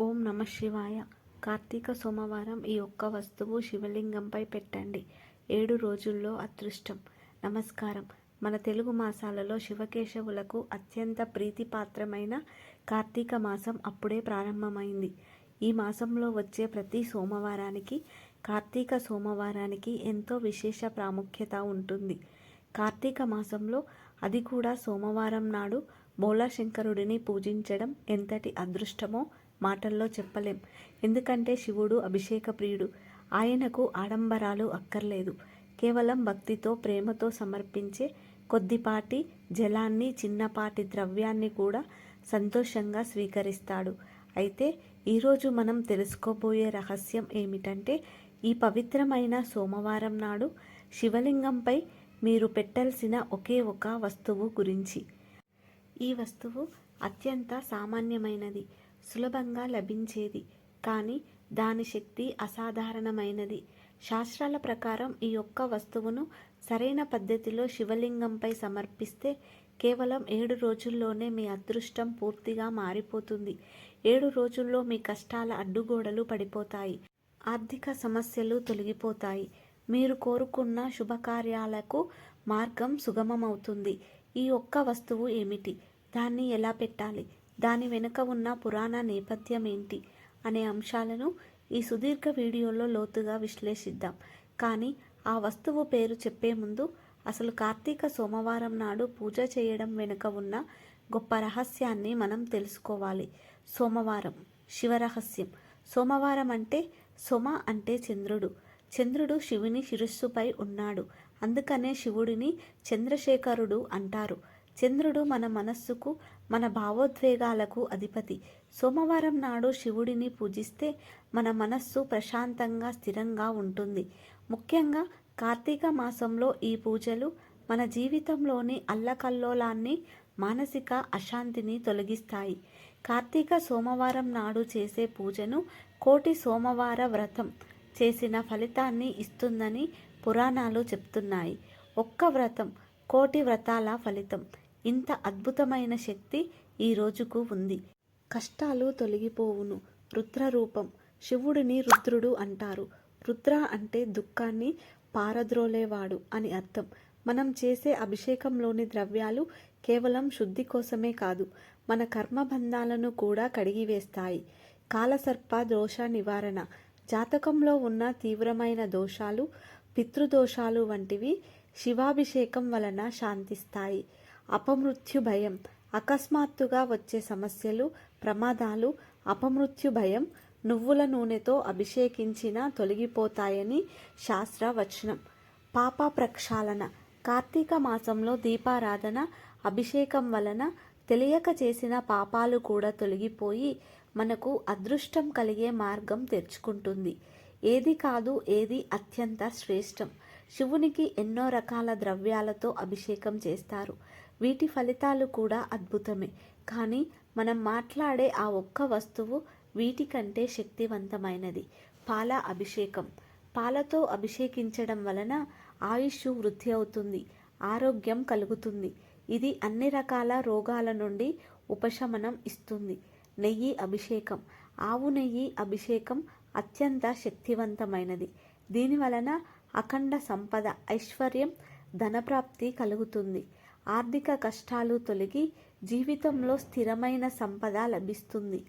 ఓం నమ శివాయ. కార్తీక సోమవారం ఈ ఒక్క వస్తువు శివలింగంపై పెట్టండి. ఏడు రోజుల్లో అదృష్టం. నమస్కారం. మన తెలుగు మాసాలలో శివకేశవులకు అత్యంత ప్రీతిపాత్రమైన కార్తీక మాసం అప్పుడే ప్రారంభమైంది. ఈ మాసంలో వచ్చే ప్రతి సోమవారానికి కార్తీక సోమవారానికి ఎంతో విశేష ప్రాముఖ్యత ఉంటుంది. కార్తీక మాసంలో అది కూడా సోమవారం నాడు బోళాశంకరుడిని పూజించడం ఎంతటి అదృష్టమో మాటల్లో చెప్పలేం. ఎందుకంటే శివుడు అభిషేక ప్రియుడు ఆయనకు ఆడంబరాలు అక్కర్లేదు. కేవలం భక్తితో ప్రేమతో సమర్పించే కొద్దిపాటి జలాన్ని చిన్నపాటి ద్రవ్యాన్ని కూడా సంతోషంగా స్వీకరిస్తాడు. అయితే ఈరోజు మనం తెలుసుకోబోయే రహస్యం ఏమిటంటే ఈ పవిత్రమైన సోమవారం నాడు శివలింగంపై మీరు పెట్టాల్సిన ఒకే ఒక వస్తువు గురించి. ఈ వస్తువు అత్యంత సామాన్యమైనది. సులభంగా లభించేది. కానీ దాని శక్తి అసాధారణమైనది. శాస్త్రాల ప్రకారం ఈ ఒక్క వస్తువును సరైన పద్ధతిలో శివలింగంపై సమర్పిస్తే కేవలం ఏడు రోజుల్లోనే మీ అదృష్టం పూర్తిగా మారిపోతుంది. ఏడు రోజుల్లో మీ కష్టాల అడ్డుగోడలు పడిపోతాయి. ఆర్థిక సమస్యలు తొలగిపోతాయి. మీరు కోరుకున్న శుభకార్యాలకు మార్గం సుగమమవుతుంది. ఈ ఒక్క వస్తువు ఏమిటి? దాన్ని ఎలా పెట్టాలి? దాని వెనుక ఉన్న పురాణ నేపథ్యం ఏంటి అనే అంశాలను ఈ సుదీర్ఘ వీడియోలో లోతుగా విశ్లేషిద్దాం. కానీ ఆ వస్తువు పేరు చెప్పే ముందు అసలు కార్తీక సోమవారం నాడు పూజ చేయడం వెనుక ఉన్న గొప్ప రహస్యాన్ని మనం తెలుసుకోవాలి. సోమవారం శివరహస్యం. సోమవారం అంటే సోమ అంటే చంద్రుడు. చంద్రుడు శివుని శిరస్సుపై ఉన్నాడు. అందుకనే శివుడిని చంద్రశేఖరుడు అంటారు. చంద్రుడు మన మనస్సుకు మన భావోద్వేగాలకు అధిపతి. సోమవారం నాడు శివుడిని పూజిస్తే మన మనస్సు ప్రశాంతంగా స్థిరంగా ఉంటుంది. ముఖ్యంగా కార్తీక మాసంలో ఈ పూజలు మన జీవితంలోని అల్లకల్లోలాన్ని మానసిక అశాంతిని తొలగిస్తాయి. కార్తీక సోమవారం నాడు చేసే పూజను కోటి సోమవార వ్రతం చేసిన ఫలితాన్ని ఇస్తుందని పురాణాలు చెప్తున్నాయి. ఒక్క వ్రతం కోటి వ్రతాల ఫలితం. ఇంత అద్భుతమైన శక్తి ఈ రోజుకు ఉంది. కష్టాలు తొలగిపోవును. రుద్రరూపం. శివుడిని రుద్రుడు అంటారు. రుద్ర అంటే దుఃఖాన్ని పారద్రోలేవాడు అని అర్థం. మనం చేసే అభిషేకంలోని ద్రవ్యాలు కేవలం శుద్ధి కోసమే కాదు మన కర్మబంధాలను కూడా కడిగివేస్తాయి. కాలసర్ప దోష నివారణ. జాతకంలో ఉన్న తీవ్రమైన దోషాలు పితృదోషాలు వంటివి శివాభిషేకం వలన శాంతిస్తాయి. అపమృత్యు భయం. అకస్మాత్తుగా వచ్చే సమస్యలు ప్రమాదాలు అపమృత్యు భయం నువ్వుల నూనెతో అభిషేకించిన తొలగిపోతాయని శాస్త్రవచనం. పాప ప్రక్షాళన కార్తీక మాసంలో దీపారాధన అభిషేకం వలన తెలియక చేసిన పాపాలు కూడా తొలగిపోయి మనకు అదృష్టం కలిగే మార్గం తెరుచుకుంటుంది. ఏది కాదు ఏది అత్యంత శ్రేష్టం. శివునికి ఎన్నో రకాల ద్రవ్యాలతో అభిషేకం చేస్తారు. వీటి ఫలితాలు కూడా అద్భుతమే. కానీ మనం మాట్లాడే ఆ ఒక్క వస్తువు వీటికంటే శక్తివంతమైనది. పాల అభిషేకం. పాలతో అభిషేకించడం వలన ఆయుష్ వృద్ధి అవుతుంది ఆరోగ్యం కలుగుతుంది. ఇది అన్ని రకాల రోగాల నుండి ఉపశమనం ఇస్తుంది. నెయ్యి అభిషేకం. ఆవు నెయ్యి అభిషేకం అత్యంత శక్తివంతమైనది. దీని వలన అఖండ సంపద ఐశ్వర్యం ధనప్రాప్తి కలుగుతుంది. ఆర్థిక కష్టాలు తొలగి జీవితంలో స్థిరమైన సంపద లభిస్తుంది.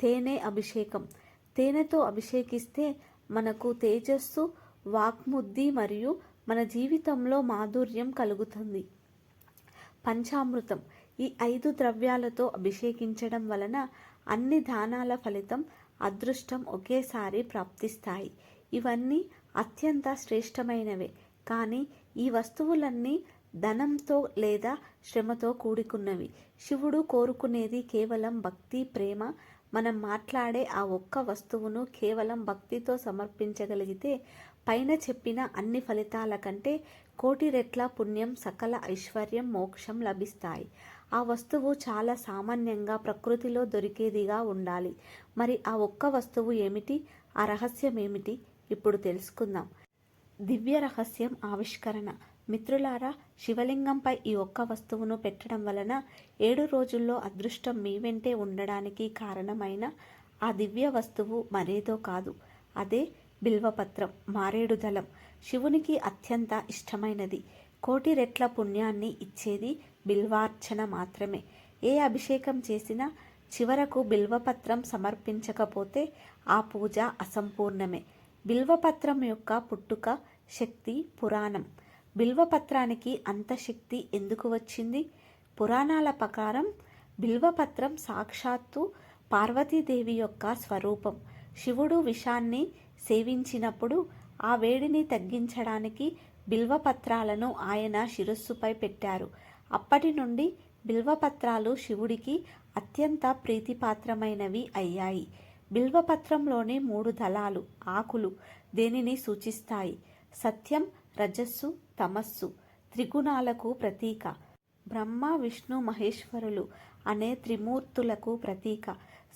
తేనె అభిషేకం. తేనెతో అభిషేకిస్తే మనకు తేజస్సు వాక్ముద్ది మరియు మన జీవితంలో మాధుర్యం కలుగుతుంది. పంచామృతం. ఈ ఐదు ద్రవ్యాలతో అభిషేకించడం వలన అన్ని దానాల ఫలితం అదృష్టం ఒకేసారి ప్రాప్తిస్తాయి. ఇవన్నీ అత్యంత శ్రేష్టమైనవే. కానీ ఈ వస్తువులన్నీ ధనంతో లేదా శ్రమతో కూడుకున్నవి. శివుడు కోరుకునేది కేవలం భక్తి ప్రేమ. మనం మాట్లాడే ఆ ఒక్క వస్తువును కేవలం భక్తితో సమర్పించగలిగితే పైన చెప్పిన అన్ని ఫలితాల కంటే కోటి రెట్ల పుణ్యం సకల ఐశ్వర్యం మోక్షం లభిస్తాయి. ఆ వస్తువు చాలా సామాన్యంగా ప్రకృతిలో దొరికేదిగా ఉండాలి. మరి ఆ ఒక్క వస్తువు ఏమిటి? ఆ రహస్యం ఏమిటి ఇప్పుడు తెలుసుకుందాం. దివ్య రహస్యం ఆవిష్కరణ. మిత్రులారా శివలింగంపై ఈ ఒక్క వస్తువును పెట్టడం వలన ఏడు రోజుల్లో అదృష్టం మీ వెంటే ఉండడానికి కారణమైన ఆ దివ్య వస్తువు మరేదో కాదు. అదే బిల్వపత్రం మారేడు దళం. శివునికి అత్యంత ఇష్టమైనది. కోటి రెట్ల పుణ్యాన్ని ఇచ్చేది బిల్వార్చన మాత్రమే. ఏ అభిషేకం చేసినా చివరకు బిల్వపత్రం సమర్పించకపోతే ఆ పూజ అసంపూర్ణమే. బిల్వపత్రం యొక్క పుట్టుక శక్తి పురాణం. బిల్వపత్రానికి అంత శక్తి ఎందుకు వచ్చింది? పురాణాల ప్రకారం బిల్వపత్రం సాక్షాత్తు పార్వతీదేవి యొక్క స్వరూపం. శివుడు విషాన్ని సేవించినప్పుడు ఆ వేడిని తగ్గించడానికి బిల్వపత్రాలను ఆయన శిరస్సుపై పెట్టారు. అప్పటి నుండి బిల్వపత్రాలు శివుడికి అత్యంత ప్రీతిపాత్రమైనవి అయ్యాయి. బిల్వపత్రంలోని మూడు దళాలు ఆకులు దేనిని సూచిస్తాయి? సత్యం రజస్సు తమస్సు త్రిగుణాలకు ప్రతీక. బ్రహ్మ విష్ణు మహేశ్వరులు అనే త్రిమూర్తులకు ప్రతీక.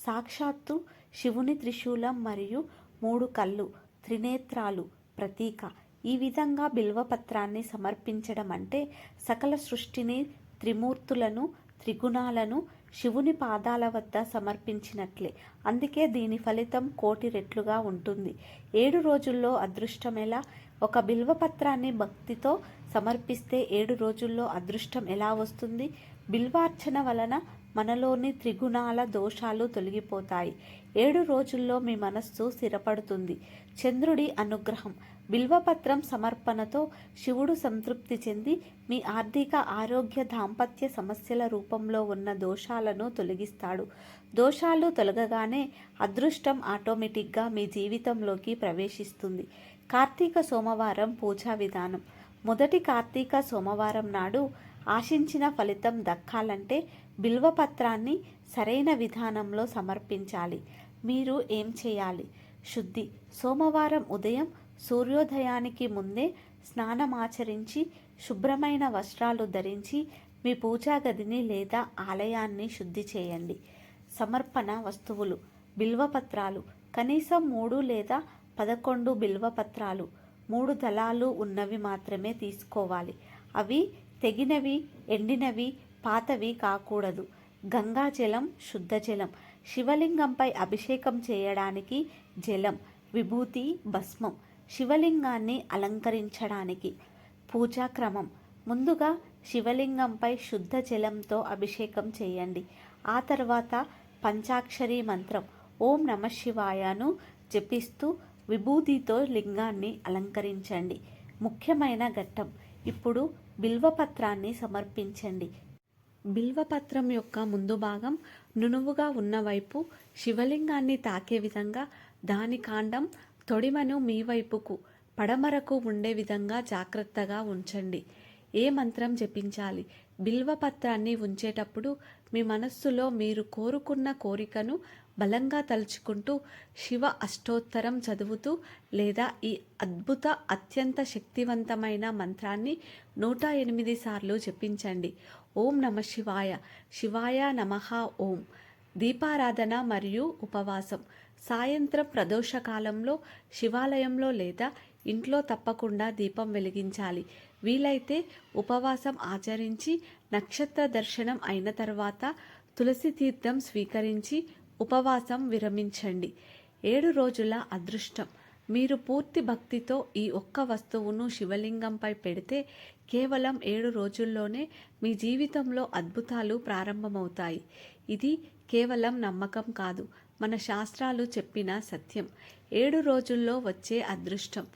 సాక్షాత్తు శివుని త్రిశూలం మరియు మూడు కళ్ళు త్రినేత్రాలు ప్రతీక. ఈ విధంగా బిల్వపత్రాన్ని సమర్పించడం అంటే సకల సృష్టిని త్రిమూర్తులను త్రిగుణాలను శివుని పాదాల వద్ద సమర్పించినట్లే. అందుకే దీని ఫలితం కోటి రెట్లుగా ఉంటుంది. ఏడు రోజుల్లో అదృష్టం ఎలా? ఒక బిల్వపత్రాన్ని భక్తితో సమర్పిస్తే ఏడు రోజుల్లో అదృష్టం ఎలా వస్తుంది? బిల్వార్చన వలన మనలోని త్రిగుణాల దోషాలు తొలగిపోతాయి. ఏడు రోజుల్లో మీ మనస్సు స్థిరపడుతుంది. చంద్రుడి అనుగ్రహం. బిల్వపత్రం సమర్పణతో శివుడు సంతృప్తి చెంది మీ ఆర్థిక ఆరోగ్య దాంపత్య సమస్యల రూపంలో ఉన్న దోషాలను తొలగిస్తాడు. దోషాలు తొలగగానే అదృష్టం ఆటోమేటిక్గా మీ జీవితంలోకి ప్రవేశిస్తుంది. కార్తీక సోమవారం పూజా విధానం. మొదటి కార్తీక సోమవారం నాడు ఆశించిన ఫలితం దక్కాలంటే బిల్వపత్రాన్ని సరైన విధానంలో సమర్పించాలి. మీరు ఏం చేయాలి? శుద్ధి. సోమవారం ఉదయం సూర్యోదయానికి ముందే స్నానమాచరించి శుభ్రమైన వస్త్రాలు ధరించి మీ పూజా గదిని లేదా ఆలయాన్ని శుద్ధి చేయండి. సమర్పణ వస్తువులు. బిల్వపత్రాలు కనీసం మూడు లేదా పదకొండు బిల్వపత్రాలు మూడు దళాలు ఉన్నవి మాత్రమే తీసుకోవాలి. అవి తెగినవి ఎండినవి పాతవి కాకూడదు. గంగా జలం శుద్ధ జలం. శివలింగంపై అభిషేకం చేయడానికి జలం విభూతి భస్మం. శివలింగాన్ని అలంకరించడానికి పూజా క్రమం. ముందుగా శివలింగంపై శుద్ధ జలంతో అభిషేకం చేయండి. ఆ తర్వాత పంచాక్షరి మంత్రం. ఓం నమ శివాయను జపిస్తూ విభూతితో లింగాన్ని అలంకరించండి. ముఖ్యమైన ఘట్టం ఇప్పుడు బిల్వపత్రాన్ని సమర్పించండి. బిల్వపత్రం యొక్క ముందు భాగం నునువుగా ఉన్నవైపు శివలింగాన్ని తాకే విధంగా దాని కాండం తొడిమను మీ వైపుకు పడమరకు ఉండే విధంగా జాగ్రత్తగా ఉంచండి. ఏ మంత్రం జపించాలి? బిల్వపత్రాన్ని ఉంచేటప్పుడు మీ మనస్సులో మీరు కోరుకున్న కోరికను బలంగా తలుచుకుంటూ శివ అష్టోత్తరం చదువుతూ లేదా ఈ అద్భుత అత్యంత శక్తివంతమైన మంత్రాన్ని నూట ఎనిమిది సార్లు జపించండి. ఓం నమ శివాయ. శివాయ నమః ఓం. దీపారాధన మరియు ఉపవాసం. సాయంత్రం ప్రదోషకాలంలో శివాలయంలో లేదా ఇంట్లో తప్పకుండా దీపం వెలిగించాలి. వీలైతే ఉపవాసం ఆచరించి నక్షత్ర దర్శనం అయిన తర్వాత తులసి తీర్థం స్వీకరించి ఉపవాసం విరమించండి. ఏడు రోజుల అదృష్టం. మీరు పూర్తి భక్తితో ఈ ఒక్క వస్తువును శివలింగంపై పెడితే కేవలం ఏడు రోజుల్లోనే మీ జీవితంలో అద్భుతాలు ప్రారంభమవుతాయి. ఇది కేవలం నమ్మకం కాదు మన శాస్త్రాలు చెప్పిన సత్యం. ఏడు రోజుల్లో వచ్చే అదృష్టం.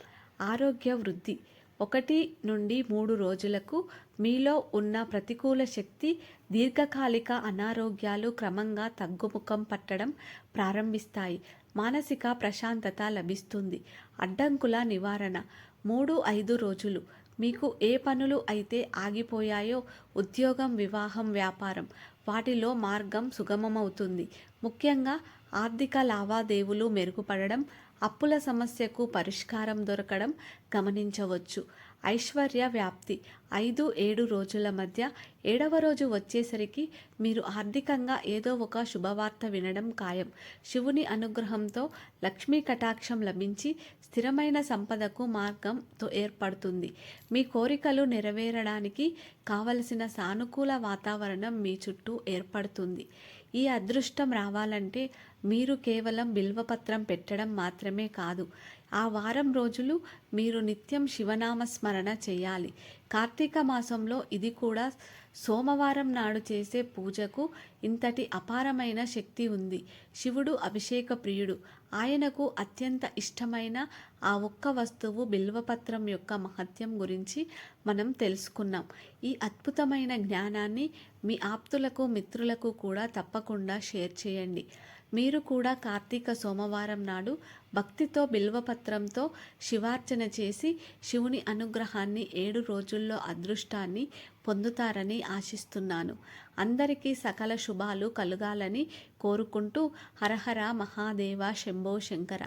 ఆరోగ్య వృద్ధి. ఒకటి నుండి మూడు రోజులకు మీలో ఉన్న ప్రతికూల శక్తి దీర్ఘకాలిక అనారోగ్యాలు క్రమంగా తగ్గుముఖం పట్టడం ప్రారంభిస్తాయి. మానసిక ప్రశాంతత లభిస్తుంది. అడ్డంకుల నివారణ. మూడు ఐదు రోజులు. మీకు ఏ పనులు అయితే ఆగిపోయాయో ఉద్యోగం వివాహం వ్యాపారం వాటిలో మార్గం సుగమమవుతుంది. ముఖ్యంగా ఆర్థిక లావాదేవీలు మెరుగుపడడం అప్పుల సమస్యకు పరిష్కారం దొరకడం గమనించవచ్చు. ఐశ్వర్య వ్యాప్తి ఐదు ఏడు రోజుల మధ్య ఏడవ రోజు వచ్చేసరికి మీరు ఆర్థికంగా ఏదో ఒక శుభవార్త వినడం ఖాయం. శివుని అనుగ్రహంతో లక్ష్మీ కటాక్షం లభించి స్థిరమైన సంపదకు మార్గంతో ఏర్పడుతుంది. మీ కోరికలు నెరవేరడానికి కావలసిన సానుకూల వాతావరణం మీ చుట్టూ ఏర్పడుతుంది. ఈ అదృష్టం రావాలంటే మీరు కేవలం బిల్వపత్రం పెట్టడం మాత్రమే కాదు. ఆ వారం రోజులు మీరు నిత్యం శివనామ స్మరణ చేయాలి. కార్తీక మాసంలో ఇది కూడా సోమవారం నాడు చేసే పూజకు ఇంతటి అపారమైన శక్తి ఉంది. శివుడు అభిషేక ప్రియుడు. ఆయనకు అత్యంత ఇష్టమైన ఆ ఒక్క వస్తువు బిల్వపత్రం యొక్క మహత్యం గురించి మనం తెలుసుకున్నాం. ఈ అద్భుతమైన జ్ఞానాన్ని మీ ఆప్తులకు మిత్రులకు కూడా తప్పకుండా షేర్ చేయండి. మీరు కూడా కార్తీక సోమవారం నాడు భక్తితో బిల్వపత్రంతో శివార్చన చేసి శివుని అనుగ్రహాన్ని ఏడు రోజుల్లో అదృష్టాన్ని పొందుతారని ఆశిస్తున్నాను. అందరికీ సకల శుభాలు కలగాలని కోరుకుంటూ హరహర మహాదేవ శంభో శంకర.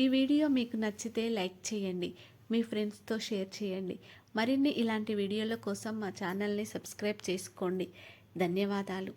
ఈ వీడియో మీకు నచ్చితే లైక్ చేయండి మీ ఫ్రెండ్స్తో షేర్ చేయండి. మరిన్ని ఇలాంటి వీడియోల కోసం మా ఛానల్ని సబ్స్క్రైబ్ చేసుకోండి. ధన్యవాదాలు.